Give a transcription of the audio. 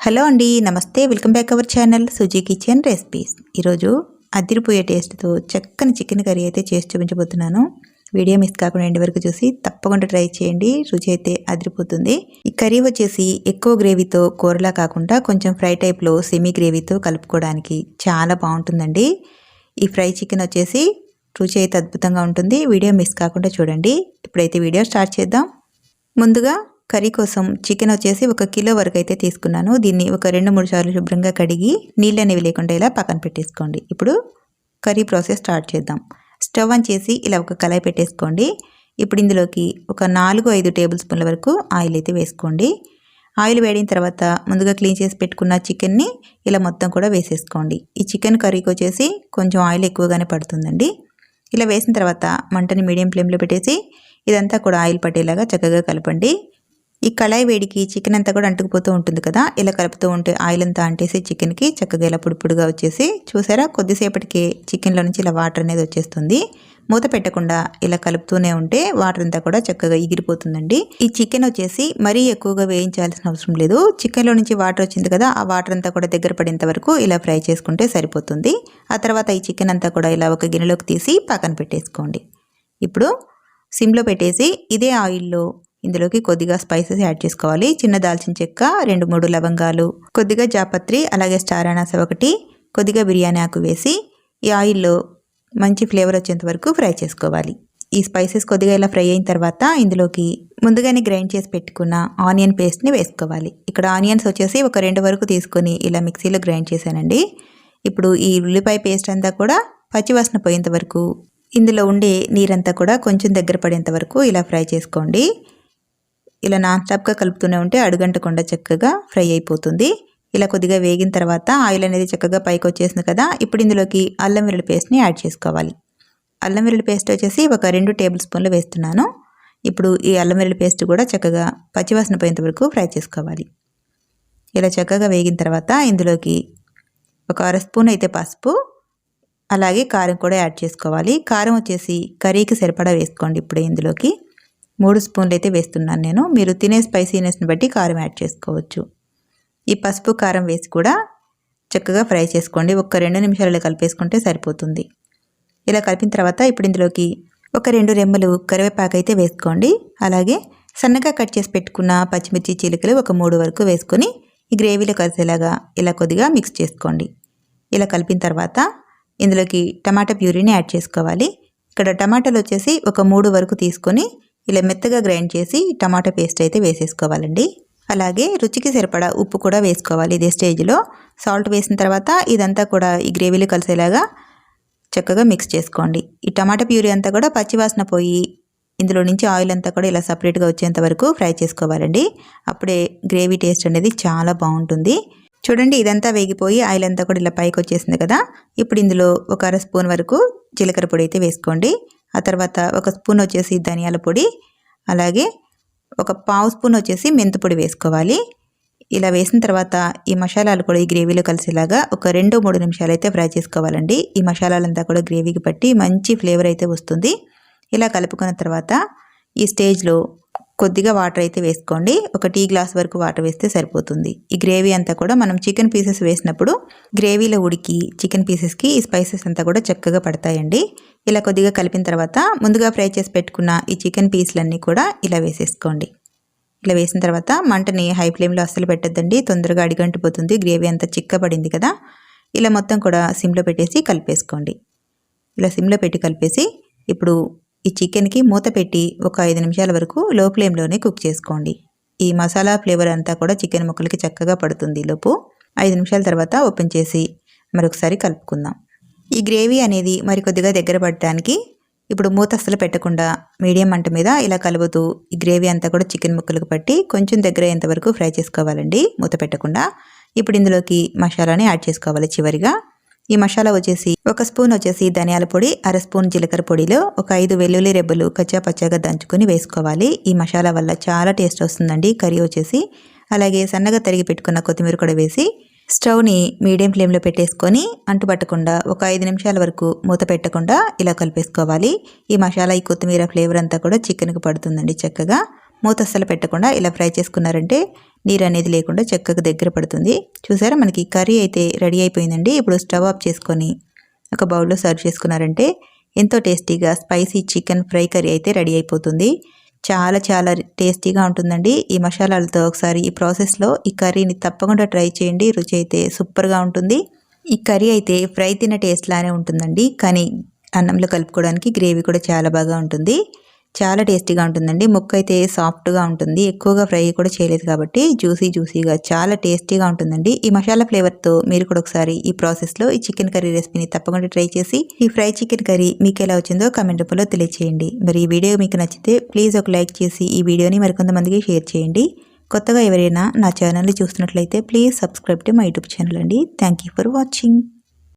Hello అండి నమస్తే. Welcome back our channel Suji kitchen recipes. ఈరోజు అదిరిపోయే టేస్ట్తో చక్కని చికెన్ కర్రీ అయితే చేసి చూపించబోతున్నాను. వీడియో మిస్ కాకుండా ఎండి వరకు చూసి తప్పకుండా ట్రై చేయండి. రుచి అయితే అదిరిపోతుంది. ఈ కర్రీ వచ్చేసి ఎక్కువ గ్రేవీతో కూరలా కాకుండా కొంచెం ఫ్రై టైప్లో సెమీ గ్రేవీతో కలుపుకోవడానికి చాలా బాగుంటుందండి. ఈ ఫ్రై చికెన్ వచ్చేసి రుచి అయితే అద్భుతంగా ఉంటుంది. వీడియో మిస్ కాకుండా చూడండి. ఇప్పుడైతే వీడియో స్టార్ట్ చేద్దాం. ముందుగా కర్రీ కోసం చికెన్ వచ్చేసి ఒక కిలో వరకు అయితే తీసుకున్నాను. దీన్ని ఒక రెండు మూడు సార్లు శుభ్రంగా కడిగి నీళ్ళు అనేవి లేకుండా ఇలా పక్కన పెట్టేసుకోండి. ఇప్పుడు కర్రీ ప్రాసెస్ స్టార్ట్ చేద్దాం. స్టవ్ ఆన్ చేసి ఇలా ఒక కళాయి పెట్టేసుకోండి. ఇప్పుడు ఇందులోకి ఒక నాలుగు ఐదు టేబుల్ స్పూన్ల వరకు ఆయిల్ అయితే వేసుకోండి. ఆయిల్ వేడిన తర్వాత ముందుగా క్లీన్ చేసి పెట్టుకున్న చికెన్ని ఇలా మొత్తం కూడా వేసేసుకోండి. ఈ చికెన్ కర్రీకి వచ్చేసి కొంచెం ఆయిల్ ఎక్కువగానే పడుతుందండి. ఇలా వేసిన తర్వాత మంటని మీడియం ఫ్లేమ్లో పెట్టేసి ఇదంతా కూడా ఆయిల్ పట్టేలాగా చక్కగా కలపండి. ఈ కళాయి వేడికి చికెన్ అంతా కూడా అంటుకుపోతూ ఉంటుంది కదా? ఇలా కలుపుతూ ఉంటే ఆయిల్ అంతా అంటేసి చికెన్కి చక్కగా ఇలా పుడిపుడిగా వచ్చేసి చూసారా? కొద్దిసేపటికి చికెన్లో నుంచి ఇలా వాటర్ అనేది వచ్చేస్తుంది. మూత పెట్టకుండా ఇలా కలుపుతూనే ఉంటే వాటర్ అంతా కూడా చక్కగా ఎగిరిపోతుందండి. ఈ చికెన్ వచ్చేసి మరీ ఎక్కువగా వేయించాల్సిన అవసరం లేదు. చికెన్లో నుంచి వాటర్ వచ్చింది కదా ఆ వాటర్ అంతా కూడా దగ్గర పడేంత వరకు ఇలా ఫ్రై చేసుకుంటే సరిపోతుంది. ఆ తర్వాత ఈ చికెన్ అంతా కూడా ఇలా ఒక గిన్నెలోకి తీసి పక్కన పెట్టేసుకోండి. ఇప్పుడు సిమ్లో పెట్టేసి ఇదే ఆయిల్లో ఇందులోకి కొద్దిగా స్పైసెస్ యాడ్ చేసుకోవాలి. చిన్న దాల్చిన చెక్క రెండు మూడు లవంగాలు. కొద్దిగా జాపత్రి అలాగే స్టార్ అనాస ఒకటి. కొద్దిగా బిర్యానీ ఆకు వేసి ఈ ఆయిల్లో మంచి ఫ్లేవర్ వచ్చేంత వరకు ఫ్రై చేసుకోవాలి. ఈ స్పైసెస్ కొద్దిగా ఇలా ఫ్రై అయిన తర్వాత ఇందులోకి ముందుగానే గ్రైండ్ చేసి పెట్టుకున్న ఆనియన్ పేస్ట్ని వేసుకోవాలి. ఇక్కడ ఆనియన్స్ వచ్చేసి ఒక రెండు వరకు తీసుకొని ఇలా మిక్సీలో గ్రైండ్ చేశానండి. ఇప్పుడు ఈ ఉల్లిపాయ పేస్ట్ అంతా కూడా పచ్చివాసన పోయేంత వరకు ఇందులో ఉండే నీరంతా కూడా కొంచెం దగ్గర పడేంత వరకు ఇలా ఫ్రై చేసుకోండి. ఇలా నాన్ స్టాప్గా కలుపుతూనే ఉంటే అడుగంటకుండా చక్కగా ఫ్రై అయిపోతుంది. ఇలా కొద్దిగా వేగిన తర్వాత ఆయిల్ అనేది చక్కగా పైకి వచ్చేసింది కదా ఇప్పుడు ఇందులోకి అల్లం వెల్లుల్లి పేస్ట్ని యాడ్ చేసుకోవాలి. అల్లం వెల్లుల్లి పేస్ట్ వచ్చేసి ఒక రెండు టేబుల్ స్పూన్లు వేస్తున్నాను. ఇప్పుడు ఈ అల్లం వెల్లుల్లి పేస్ట్ కూడా చక్కగా పచ్చివాసన పోయేంత వరకు ఫ్రై చేసుకోవాలి. ఇలా చక్కగా వేగిన తర్వాత ఇందులోకి ఒక అర స్పూన్ అయితే పసుపు అలాగే కారం కూడా యాడ్ చేసుకోవాలి. కారం వచ్చేసి కర్రీకి సరిపడా వేసుకోండి ఇప్పుడు ఇందులోకి. మూడు స్పూన్లు అయితే వేస్తున్నాను నేను. మీరు తినే స్పైసీనెస్ని బట్టి కారం యాడ్ చేసుకోవచ్చు. ఈ పసుపు కారం వేసి కూడా చక్కగా ఫ్రై చేసుకోండి. ఒక రెండు నిమిషాలలో కలిపేసుకుంటే సరిపోతుంది. ఇలా కలిపిన తర్వాత ఇప్పుడు ఇందులోకి ఒక రెండు రెమ్మలు కరివేపాకు అయితే వేసుకోండి. అలాగే సన్నగా కట్ చేసి పెట్టుకున్న పచ్చిమిర్చి చిలుకలు ఒక మూడు వరకు వేసుకొని ఈ గ్రేవీలో కలిసేలాగా ఇలా కొద్దిగా మిక్స్ చేసుకోండి. ఇలా కలిపిన తర్వాత ఇందులోకి టమాటా ప్యూరీని యాడ్ చేసుకోవాలి. ఇక్కడ టమాటాలు వచ్చేసి ఒక మూడు వరకు తీసుకొని ఇలా మెత్తగా గ్రైండ్ చేసి టమాటా పేస్ట్ అయితే వేసేసుకోవాలండి. అలాగే రుచికి సరిపడా ఉప్పు కూడా వేసుకోవాలి ఇదే స్టేజ్లో. సాల్ట్ వేసిన తర్వాత ఇదంతా కూడా ఈ గ్రేవీలో కలిసేలాగా చక్కగా మిక్స్ చేసుకోండి. ఈ టమాటా ప్యూరీ అంతా కూడా పచ్చివాసన పోయి ఇందులో నుంచి ఆయిల్ అంతా కూడా ఇలా సపరేట్గా వచ్చేంత వరకు ఫ్రై చేసుకోవాలండి. అప్పుడే గ్రేవీ టేస్ట్ అనేది చాలా బాగుంటుంది. చూడండి ఇదంతా వేగిపోయి ఆయిల్ అంతా కూడా ఇలా పైకి వచ్చేసింది కదా. ఇప్పుడు ఇందులో ఒక అర స్పూన్ వరకు జీలకర్ర పొడి అయితే వేసుకోండి. ఆ తర్వాత ఒక స్పూన్ వచ్చేసి ధనియాల పొడి అలాగే ఒక పావు స్పూన్ వచ్చేసి మెంతిపొడి వేసుకోవాలి. ఇలా వేసిన తర్వాత ఈ మసాలాలు కూడా ఈ గ్రేవీలో కలిసేలాగా ఒక రెండు మూడు నిమిషాలు అయితే ఫ్రై చేసుకోవాలండి. ఈ మసాలాలంతా కూడా గ్రేవీకి పట్టి మంచి ఫ్లేవర్ అయితే వస్తుంది. ఇలా కలుపుకున్న తర్వాత ఈ స్టేజ్లో కొద్దిగా వాటర్ అయితే వేసుకోండి. ఒక టీ గ్లాస్ వరకు వాటర్ వేస్తే సరిపోతుంది. ఈ గ్రేవీ అంతా కూడా మనం చికెన్ పీసెస్ వేసినప్పుడు గ్రేవీలో ఉడికి చికెన్ పీసెస్కి ఈ స్పైసెస్ అంతా కూడా చక్కగా పడతాయండి. ఇలా కొద్దిగా కలిపిన తర్వాత ముందుగా ఫ్రై చేసి పెట్టుకున్న ఈ చికెన్ పీసులన్నీ కూడా ఇలా వేసేసుకోండి. ఇలా వేసిన తర్వాత మంటని హై ఫ్లేమ్లో అస్సలు పెట్టద్దండి. తొందరగా అడిగంటిపోతుంది. గ్రేవీ అంతా చిక్కబడింది కదా. ఇలా మొత్తం కూడా సిమ్లో పెట్టేసి కలిపేసుకోండి. ఇలా సిమ్లో పెట్టి కలిపేసి ఇప్పుడు ఈ చికెన్కి మూత పెట్టి ఒక ఐదు నిమిషాల వరకు లో ఫ్లేమ్లోనే కుక్ చేసుకోండి. ఈ మసాలా ఫ్లేవర్ అంతా కూడా చికెన్ ముక్కలకి చక్కగా పడుతుంది లోపు ఐదు నిమిషాల తర్వాత ఓపెన్ చేసి మరొకసారి కలుపుకుందాం. ఈ గ్రేవీ అనేది మరి కొద్దిగా దగ్గర పడటానికి ఇప్పుడు మూత అస్సలు పెట్టకుండా మీడియం మంట మీద ఇలా కలుపుతూ ఈ గ్రేవీ అంతా కూడా చికెన్ ముక్కలకు పట్టి కొంచెం దగ్గర అయ్యేంత వరకు ఫ్రై చేసుకోవాలండి. మూత పెట్టకుండా ఇప్పుడు ఇందులోకి మసాలాని యాడ్ చేసుకోవాలి చివరిగా. ఈ మసాలా వచ్చేసి ఒక స్పూన్ వచ్చేసి ధనియాల పొడి అర స్పూన్ జీలకర్ర పొడిలో ఒక ఐదు వెల్లుల్లి రెబ్బలు కచ్చా పచ్చగా దంచుకొని వేసుకోవాలి. ఈ మసాలా వల్ల చాలా టేస్ట్ వస్తుందండి. కర్రీ వచ్చేసి అలాగే సన్నగా తరిగి పెట్టుకున్న కొత్తిమీర కూడా వేసి స్టవ్ని మీడియం ఫ్లేమ్లో పెట్టేసుకొని అంటుపట్టకుండా ఒక ఐదు నిమిషాల వరకు మూత పెట్టకుండా ఇలా కలిపేసుకోవాలి. ఈ మసాలా ఈ కొత్తిమీర ఫ్లేవర్ అంతా కూడా చికెన్కి పడుతుందండి చక్కగా. మూత అస్సలు పెట్టకుండా ఇలా ఫ్రై చేసుకున్నారంటే నీరు అనేది లేకుండా చెక్కకు దగ్గర పడుతుంది. చూసారా? మనకి కర్రీ అయితే రెడీ అయిపోయిందండి. ఇప్పుడు స్టవ్ ఆఫ్ చేసుకొని ఒక బౌల్లో సర్వ్ చేసుకున్నారంటే ఎంతో టేస్టీగా స్పైసీ చికెన్ ఫ్రై కర్రీ అయితే రెడీ అయిపోతుంది. చాలా చాలా టేస్టీగా ఉంటుందండి. ఈ మసాలాలతో ఒకసారి ఈ ప్రాసెస్లో ఈ కర్రీని తప్పకుండా ట్రై చేయండి. రుచి అయితే సూపర్గా ఉంటుంది. ఈ కర్రీ అయితే ఫ్రై తిన్న టేస్ట్లానే ఉంటుందండి. కానీ అన్నంలో కలుపుకోవడానికి గ్రేవీ కూడా చాలా బాగా ఉంటుంది. చాలా టేస్టీగా ఉంటుందండి. ముక్క అయితే సాఫ్ట్గా ఉంటుంది. ఎక్కువగా ఫ్రై కూడా చేయలేదు కాబట్టి జ్యూసీ జ్యూసీగా చాలా టేస్టీగా ఉంటుందండి. ఈ మసాలా ఫ్లేవర్తో మీరు కూడా ఒకసారి ఈ ప్రాసెస్లో ఈ చికెన్ కర్రీ రెసిపీని తప్పకుండా ట్రై చేసి ఈ ఫ్రై చికెన్ కర్రీ మీకు ఎలా వచ్చిందో కమెంట్ రూపంలో తెలియచేయండి. మరి ఈ వీడియో మీకు నచ్చితే ప్లీజ్ ఒక లైక్ చేసి ఈ వీడియోని మరికొంతమందికి షేర్ చేయండి. కొత్తగా ఎవరైనా నా ఛానల్ని చూస్తున్నట్లయితే please subscribe to my YouTube channel అండి. Thank you for watching.